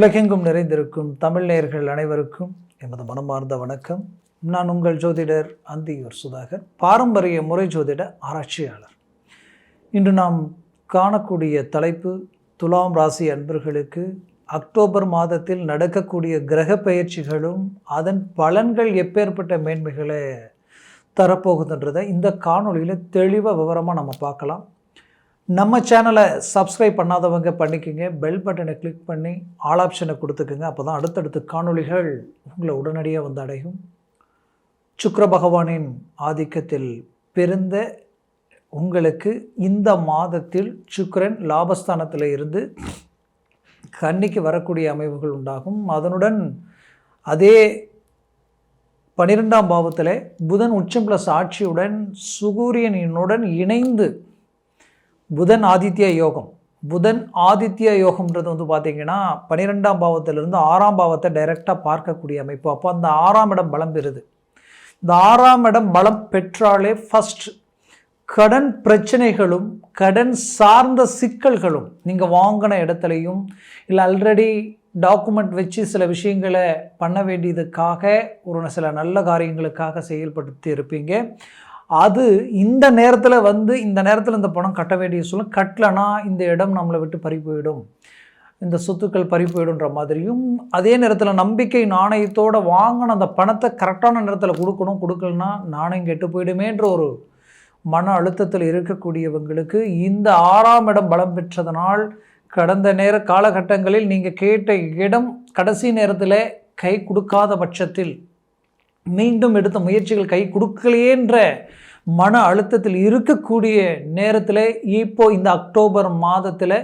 உலகெங்கும் நிறைந்திருக்கும் தமிழ் நேயர்கள் அனைவருக்கும் எமது மனமார்ந்த வணக்கம். நான் உங்கள் ஜோதிடர் அந்தியூர் சுதாகர் பாரம்பரிய முறை ஜோதிட ஆராய்ச்சியாளர். இன்று நாம் காணக்கூடிய தலைப்பு துலாம் ராசி அன்பர்களுக்கு அக்டோபர் மாதத்தில் நடக்கக்கூடிய கிரக பெயர்ச்சிகளும் அதன் பலன்கள் எப்பேற்பட்ட மேன்மைகளை தரப்போகுதுன்றதை இந்த காணொலியில் தெளிவாக விவரமாக நம்ம பார்க்கலாம். நம்ம சேனலை சப்ஸ்கிரைப் பண்ணாதவங்க பண்ணிக்கோங்க. பெல் பட்டனை கிளிக் பண்ணி ஆல் ஆப்ஷனை கொடுத்துக்குங்க. அப்போ தான் அடுத்தடுத்த காணொளிகள் உங்களை உடனடியாக வந்து அடையும். சுக்கர பகவானின் ஆதிக்கத்தில் பிறந்த உங்களுக்கு இந்த மாதத்தில் சுக்கரன் லாபஸ்தானத்தில் இருந்து கன்னிக்கு வரக்கூடிய அமைவுகள் உண்டாகும். அதனுடன் அதே பன்னிரெண்டாம் பாவத்தில் புதன் உச்சம் ப்ளஸ் ஆட்சியுடன் சுகூரியனுடன் இணைந்து புதன் ஆதித்ய யோகம். புதன் ஆதித்ய யோகம்ன்றது வந்து பார்த்தீங்கன்னா பன்னிரெண்டாம் பாவத்திலிருந்து ஆறாம் பாவத்தை டைரெக்டாக பார்க்கக்கூடிய அமைப்பு. அப்போ அந்த ஆறாம் இடம் பலம் பெறுது. இந்த ஆறாம் இடம் பலம் பெற்றாலே ஃபஸ்ட் கடன் பிரச்சனைகளும் கடன் சார்ந்த சிக்கல்களும் நீங்கள் வாங்கின இடத்துலையும் இல்லை ஆல்ரெடி டாக்குமெண்ட் வச்சு சில விஷயங்களை பண்ண வேண்டியதுக்காக ஒரு சில நல்ல காரியங்களுக்காக செயல்படுத்தி இருப்பீங்க. அது இந்த நேரத்தில் வந்து இந்த நேரத்தில் இந்த பணம் கட்ட வேண்டிய சூழ்நிலை கட்டலைன்னா இந்த இடம் நம்மளை விட்டு பறி போயிடும். இந்த சொத்துக்கள் பறி போயிடுன்ற மாதிரியும் அதே நேரத்தில் நம்பிக்கை நாணயத்தோடு வாங்கின அந்த பணத்தை கரெக்டான நேரத்தில் கொடுக்கணும் கொடுக்கலனா நாணயம் கெட்டு போயிடுமேன்ற ஒரு மன அழுத்தத்தில் இருக்கக்கூடியவங்களுக்கு இந்த ஆறாம் இடம் பலம் பெற்றதனால் கடந்த நேர காலகட்டங்களில் நீங்கள் கேட்ட இடம் கடைசி நேரத்தில் கை கொடுக்காத பட்சத்தில் மீண்டும் எடுத்த முயற்சிகள் கை கொடுக்கலையேன்ற மன அழுத்தத்தில் இருக்கக்கூடிய நேரத்தில் இப்போ இந்த அக்டோபர் மாதத்தில்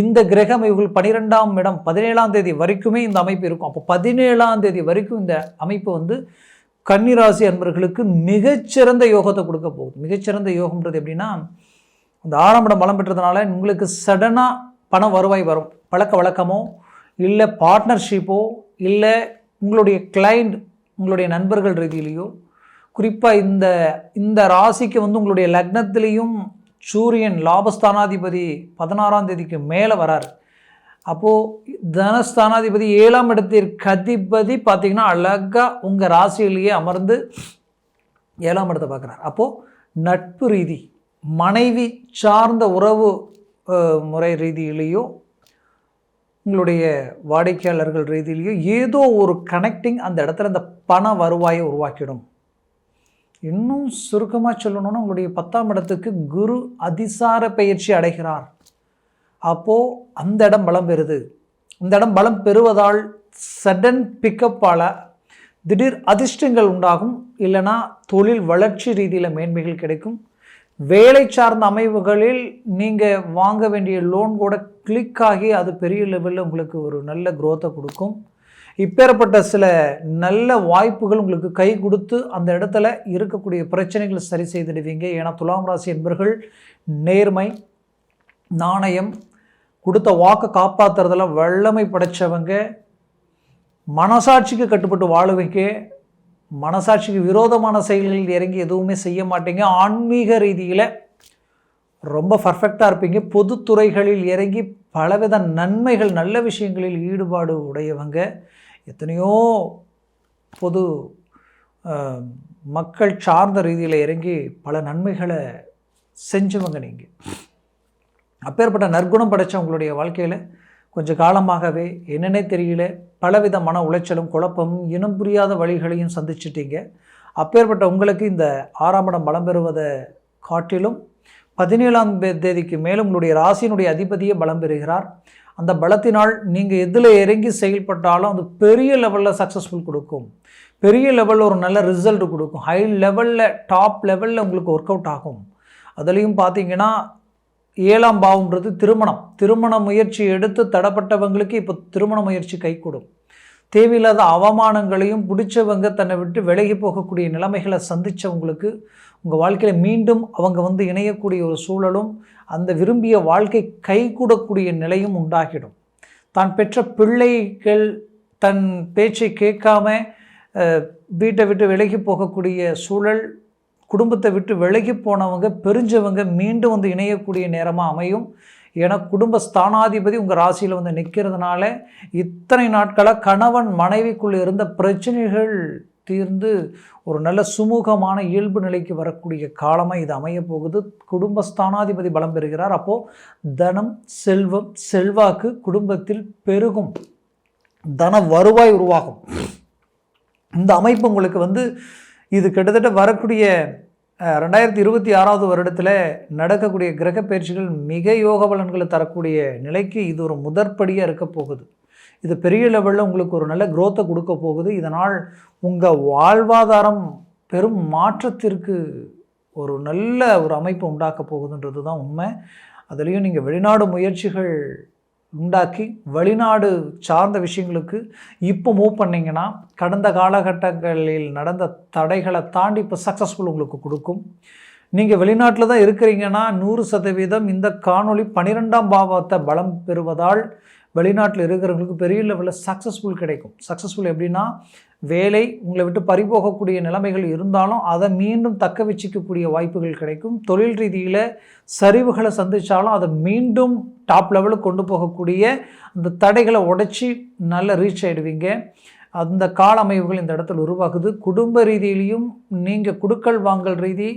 இந்த கிரகம் இவர்கள் பன்னிரெண்டாம் இடம் பதினேழாம் தேதி வரைக்குமே இந்த அமைப்பு இருக்கும். அப்போ பதினேழாம் தேதி வரைக்கும் இந்த அமைப்பு வந்து கன்னிராசி அன்பர்களுக்கு மிகச்சிறந்த யோகத்தை கொடுக்க போகுது. மிகச்சிறந்த யோகம்ன்றது எப்படின்னா இந்த ஆரம்பம் இடம் பலம் பெற்றதுனால உங்களுக்கு சடனாக பண வருவாய் வரும். பழக்க வழக்கமோ இல்லை பார்ட்னர்ஷிப்போ இல்லை உங்களுடைய கிளைண்ட் உங்களுடைய நண்பர்கள் ரீதியிலையோ குறிப்பாக இந்த இந்த ராசிக்கு வந்து உங்களுடைய லக்னத்திலையும் சூரியன் லாபஸ்தானாதிபதி பதினாறாம் தேதிக்கு மேலே வரார். அப்போது தனஸ்தானாதிபதி ஏழாம் இடத்திற்கு அதிபதி பார்த்திங்கன்னா அழகாக உங்கள் ராசியிலேயே அமர்ந்து ஏழாம் இடத்தை பார்க்குறார் அப்போது நட்பு ரீதி மனைவி சார்ந்த உறவு முறை ரீதியிலேயோ உங்களுடைய வாடிக்கையாளர்கள் ரீதியிலையோ ஏதோ ஒரு கனெக்டிங் அந்த இடத்துல அந்த பண வருவாயை உருவாக்கிடும். இன்னும் சுருக்கமாக சொல்லணும்னா உங்களுடைய பத்தாம் இடத்துக்கு குரு அதிசார பயிற்சி அடைகிறார். அப்போது அந்த இடம் பலம் பெறுது. இந்த இடம் பலம் பெறுவதால் சடன் பிக்கப்பால் திடீர் அதிர்ஷ்டங்கள் உண்டாகும். இல்லைனா தொழில் வளர்ச்சி ரீதியில் மேன்மைகள் கிடைக்கும். வேலை சார்ந்த அமைவுகளில் நீங்கள் வாங்க வேண்டிய லோன் கூட கிளிக் ஆகி அது பெரிய லெவலில் உங்களுக்கு ஒரு நல்ல குரோத்தை கொடுக்கும். இப்பேற்பட்ட சில நல்ல வாய்ப்புகள் உங்களுக்கு கை கொடுத்து அந்த இடத்துல இருக்கக்கூடிய பிரச்சனைகளை சரி செய்துடுவீங்க. ஏன்னா துலாம் ராசி என்பர்கள் நேர்மை நாணயம் கொடுத்த வாக்கை காப்பாற்றுறதுல வல்லமை படைத்தவங்க மனசாட்சிக்கு கட்டுப்பட்டு வாழுவீங்க. மனசாட்சிக்கு விரோதமான செயல்களில் இறங்கி எதுவுமே செய்ய மாட்டீங்க. ஆன்மீக ரீதியில் ரொம்ப பர்ஃபெக்டாக இருப்பீங்க. பொதுத்துறைகளில் இறங்கி பலவித நன்மைகள் நல்ல விஷயங்களில் ஈடுபாடு உடையவங்க எத்தனையோ பொது மக்கள் சார்ந்த ரீதியில் இறங்கி பல நன்மைகளை செஞ்சவங்க நீங்கள் அப்பேற்பட்ட நற்குணம் படைத்த உங்களுடைய வாழ்க்கையில் கொஞ்சம் காலமாகவே என்னென்னே தெரியல பலவித மன உளைச்சலும் குழப்பமும் இனம் புரியாத வழிகளையும் சந்திச்சிட்டீங்க. அப்பேற்பட்ட உங்களுக்கு இந்த ஆறாம் இடம் பலம் பெறுவதை காட்டிலும் பதினேழாம் தேதிக்கு மேலும் உங்களுடைய ராசியினுடைய அதிபதியை பலம் பெறுகிறார். அந்த பலத்தினால் நீங்கள் எதில் இறங்கி செயல்பட்டாலும் அது பெரிய லெவலில் சக்ஸஸ்ஃபுல் கொடுக்கும். பெரிய லெவலில் ஒரு நல்ல ரிசல்ட் கொடுக்கும். ஹை லெவலில் டாப் லெவலில் உங்களுக்கு ஒர்க் அவுட் ஆகும். அதுலேயும் பார்த்தீங்கன்னா ஏழாம் பாவம்ன்றது திருமணம். திருமண முயற்சி எடுத்து தடப்பட்டவங்களுக்கு இப்போ திருமண முயற்சி கைகூடும் தேவையில்லாத அவமானங்களையும் பிடிச்சவங்க தன்னை விட்டு விலகி போகக்கூடிய நிலைமைகளை சந்தித்தவங்களுக்கு உங்கள் வாழ்க்கையில் மீண்டும் அவங்க வந்து இணையக்கூடிய ஒரு சூழலும் அந்த விரும்பிய வாழ்க்கை கைகூடக்கூடிய நிலையும் உண்டாகிடும். தான் பெற்ற பிள்ளைகள் தன் பேச்சை கேட்காம வீட்டை விட்டு விலகி போகக்கூடிய சூழல் குடும்பத்தை விட்டு விலகி போனவங்க பெரிஞ்சவங்க மீண்டும் வந்து இணையக்கூடிய நேரமாக அமையும். ஏன்னா குடும்ப ஸ்தானாதிபதி உங்கள் ராசியில் வந்து நிற்கிறதுனால இத்தனை நாட்களாக கணவன் மனைவிக்குள்ளே இருந்த பிரச்சனைகள் தீர்ந்து ஒரு நல்ல சுமூகமான இயல்பு நிலைக்கு வரக்கூடிய காலமாக இது அமைய போகுது. குடும்பஸ்தானாதிபதி பலம் பெறுகிறார். அப்போது தனம் செல்வம் செல்வாக்கு குடும்பத்தில் பெருகும். தன வருவாய் உருவாகும். இந்த அமைப்பு உங்களுக்கு வந்து இது கிட்டத்தட்ட வரக்கூடிய ரெண்டாயிரத்தி இருபத்தி ஆறாவது வருடத்தில் நடக்கக்கூடிய கிரக பயிற்சிகள் மிக யோக பலன்களை தரக்கூடிய நிலைக்கு இது ஒரு முதற்படியாக இருக்க போகுது. இது பெரிய லெவலில் உங்களுக்கு ஒரு நல்ல குரோத்தை கொடுக்க போகுது. இதனால் உங்கள் வாழ்வாதாரம் பெரும் மாற்றத்திற்கு ஒரு நல்ல ஒரு அமைப்பு உண்டாக்க போகுதுன்றது தான் உண்மை. அதுலேயும் நீங்கள் வெளிநாடு முயற்சிகள் உண்டாக்கி வெளிநாடு சார்ந்த விஷயங்களுக்கு இப்போ மூவ் பண்ணிங்கன்னா கடந்த காலகட்டங்களில் நடந்த தடைகளை தாண்டி இப்போ சக்ஸஸ்ஃபுல் உங்களுக்கு கொடுக்கும். நீங்கள் வெளிநாட்டில் தான் இருக்கிறீங்கன்னா நூறு சதவீதம் இந்த காணொளி பன்னிரெண்டாம் பாவத்தை பலம் பெறுவதால் வெளிநாட்டில் இருக்கிறவங்களுக்கு பெரிய லெவலில் சக்ஸஸ்ஃபுல் கிடைக்கும். சக்ஸஸ்ஃபுல் எப்படின்னா வேலை உங்களை விட்டு பறிபோகக்கூடிய நிலைமைகள் இருந்தாலும் அதை மீண்டும் தக்க வச்சிக்கக்கூடிய வாய்ப்புகள் கிடைக்கும். தொழில் ரீதியில் சரிவுகளை சந்தித்தாலும் அதை மீண்டும் டாப் லெவலுக்கு கொண்டு போகக்கூடிய அந்த தடைகளை உடைச்சி நல்ல ரீச் ஆகிடுவீங்க அந்த கால அமைவுகள் இந்த இடத்துல உருவாகுது. குடும்ப ரீதியிலையும் நீங்கள் குடுக்கல் வாங்கல் ரீதி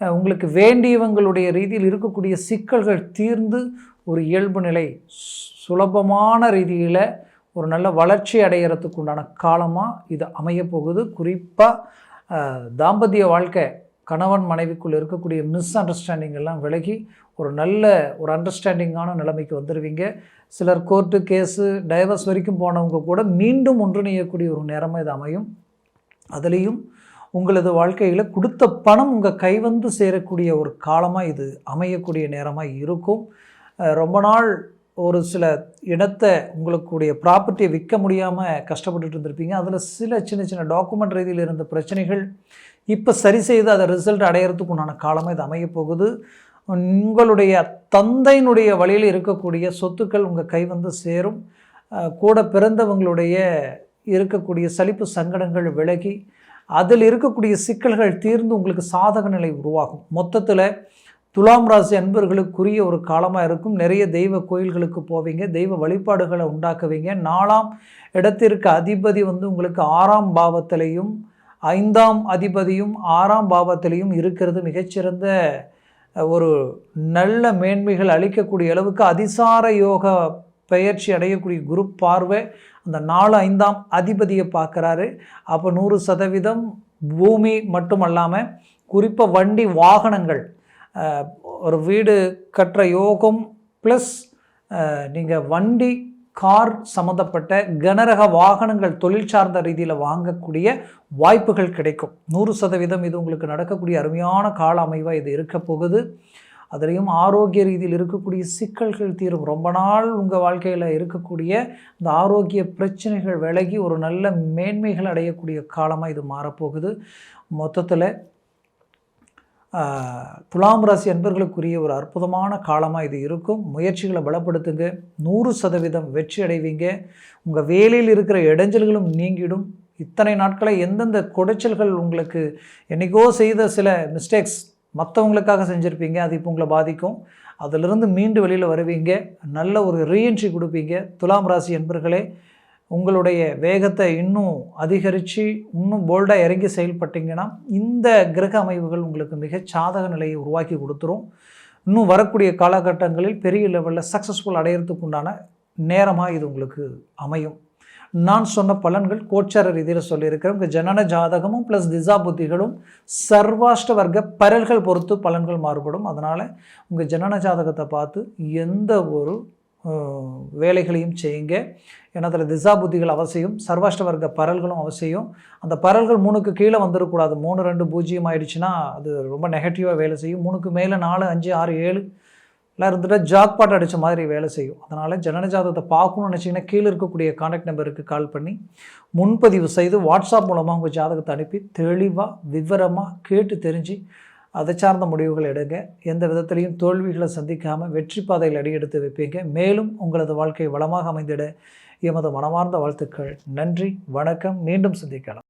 உங்களுக்கு வேண்டியவங்களுடைய ரீதியில் இருக்கக்கூடிய சிக்கல்கள் தீர்ந்து ஒரு இயல்பு நிலை சுலபமான ரீதியில் ஒரு நல்ல வளர்ச்சி அடைகிறதுக்கு உண்டான காலமாக இது அமையப்போகுது குறிப்பாக தாம்பத்திய வாழ்க்கை கணவன் மனைவிக்குள் இருக்கக்கூடிய மிஸ் அண்டர்ஸ்டாண்டிங் எல்லாம் விலகி ஒரு நல்ல ஒரு அண்டர்ஸ்டாண்டிங்கான நிலைமைக்கு வந்துடுவீங்க சிலர் கோர்ட்டு கேஸு டைவர்ஸ் வரைக்கும் போனவங்க கூட மீண்டும் ஒன்றிணையக்கூடிய ஒரு நேரமாக இது அமையும். அதுலேயும் உங்களது வாழ்க்கையில் கொடுத்த பணம் உங்கள் கை வந்து சேரக்கூடிய ஒரு காலமாக இது அமையக்கூடிய நேரமாக இருக்கும். ரொம்ப நாள் ஒரு சில இடத்தை உங்களுக்குடைய ப்ராப்பர்ட்டியை விற்க முடியாமல் கஷ்டப்பட்டுட்டு இருந்திருப்பீங்க. அதில் சில சின்ன சின்ன டாக்குமெண்ட் ரீதியில் இருந்த பிரச்சனைகள் இப்போ சரி செய்து அதை ரிசல்ட் அடையிறதுக்கு உண்டான காலமாக இது அமைய போகுது. உங்களுடைய தந்தையினுடைய வழியில் இருக்கக்கூடிய சொத்துக்கள் உங்கள் கை வந்து சேரும். கூட பிறந்தவங்களுடைய இருக்கக்கூடிய சலிப்பு சங்கடங்கள் விலகி அதில் இருக்கக்கூடிய சிக்கல்கள் தீர்ந்து உங்களுக்கு சாதக நிலை உருவாகும். மொத்தத்தில் துலாம் ராசி அன்பர்களுக்குரிய ஒரு காலமாக இருக்கும். நிறைய தெய்வ கோயில்களுக்கு போவீங்க. தெய்வ வழிபாடுகளை உண்டாக்குவீங்க. நாலாம் இடத்திற்கு அதிபதி வந்து உங்களுக்கு ஆறாம் பாவத்திலையும் ஐந்தாம் அதிபதியும் ஆறாம் பாவத்திலையும் இருக்கிறது. மிகச்சிறந்த ஒரு நல்ல மேன்மைகள் அளிக்கக்கூடிய அளவுக்கு அதிசார யோக பெயர்ச்சி அடையக்கூடிய குரு பார்வை அந்த நாலு ஐந்தாம் அதிபதியை பார்க்குறாரு. அப்போ நூறு சதவீதம் பூமி மட்டும் அல்லாமல் குறிப்பாக வண்டி வாகனங்கள் ஒரு வீடு கட்டுற யோகம் ப்ளஸ் நீங்கள் வண்டி கார் சம்மந்தப்பட்ட கனரக வாகனங்கள் தொழில் சார்ந்த ரீதியில் வாங்கக்கூடிய வாய்ப்புகள் கிடைக்கும். நூறு சதவீதம் இது உங்களுக்கு நடக்கக்கூடிய அருமையான கால அமைவாக இது இருக்க போகுது. அதுலேயும் ஆரோக்கிய ரீதியில் இருக்கக்கூடிய சிக்கல்கள் தீரும். ரொம்ப நாள் உங்கள் வாழ்க்கையில் இருக்கக்கூடிய இந்த ஆரோக்கிய பிரச்சனைகள் விலகி ஒரு நல்ல மேன்மைகள் அடையக்கூடிய காலமாக இது மாறப்போகுது. மொத்தத்தில் துலாம் ராசி அன்பர்களுக்குரிய ஒரு அற்புதமான காலமாக இது இருக்கும். முயற்சிகளை பலப்படுத்துங்க. நூறு சதவீதம் வெற்றி அடைவீங்க. உங்கள் வேலையில் இருக்கிற இடைஞ்சல்களும் நீங்கிடும். இத்தனை நாட்களை எந்தெந்த குடைச்சல்கள் உங்களுக்கு என்றைக்கோ செய்த சில மிஸ்டேக்ஸ் மற்றவங்களுக்காக செஞ்சுருப்பீங்க. அது இப்போ உங்களை பாதிக்கும். அதிலிருந்து மீண்டு வெளியில் வருவீங்க. நல்ல ஒரு ரீஎன்ட்ரி கொடுப்பீங்க. துலாம் ராசி என்பர்களே உங்களுடைய வேகத்தை இன்னும் அதிகரித்து இன்னும் போல்டாக இறங்கி செயல்பட்டிங்கன்னா இந்த கிரக அமைவுகள் உங்களுக்கு மிக சாதக நிலையை உருவாக்கி கொடுத்துரும். இன்னும் வரக்கூடிய காலகட்டங்களில் பெரிய லெவலில் சக்ஸஸ்ஃபுல் அடையிறதுக்கு உண்டான நேரமாக இது உங்களுக்கு அமையும். நான் சொன்ன பலன்கள் கோச்சார ரீதியில் சொல்லியிருக்கிறேன். உங்கள் ஜனன ஜாதகமும் ப்ளஸ் திசா புத்திகளும் சர்வாஷ்ட வர்க்க பரல்கள் பொறுத்து பலன்கள் மாறுபடும். அதனால் உங்கள் ஜனன ஜாதகத்தை பார்த்து எந்த ஒரு வேலைகளையும் செய்யுங்க. ஏன்னா அதில் திசா புத்திகள் அவசியம் சர்வாஷ்ட வர்க்க பரல்களும் அவசியம். அந்த பரல்கள் மூணுக்கு கீழே வந்துடக்கூடாது மூணு ரெண்டு பூஜ்ஜியம் ஆயிடுச்சுன்னா அது ரொம்ப நெகட்டிவாக வேலை செய்யும். மூணுக்கு மேலே நாலு அஞ்சு ஆறு ஏழு எல்லாம் இருந்துட்டு ஜாக்பாட் அடித்த மாதிரி வேலை செய்யும். அதனால் ஜனன ஜாதகத்தை பார்க்கணும்னு நினச்சிங்கன்னா கீழே இருக்கக்கூடிய காண்டாக்ட் நம்பருக்கு கால் பண்ணி முன்பதிவு செய்து வாட்ஸ்அப் மூலமாக உங்கள் ஜாதகத்தை அனுப்பி தெளிவாக விவரமாக கேட்டு தெரிஞ்சு அதை சார்ந்த முடிவுகள் எடுங்க. எந்த விதத்திலையும் தோல்விகளை சந்திக்காமல் வெற்றி பாதையில் அடியெடுத்து வைப்பீங்க. மேலும் உங்களது வாழ்க்கை வளமாக அமைந்திட எமது மனமார்ந்த வாழ்த்துக்கள். நன்றி வணக்கம். மீண்டும் சந்திக்கலாம்.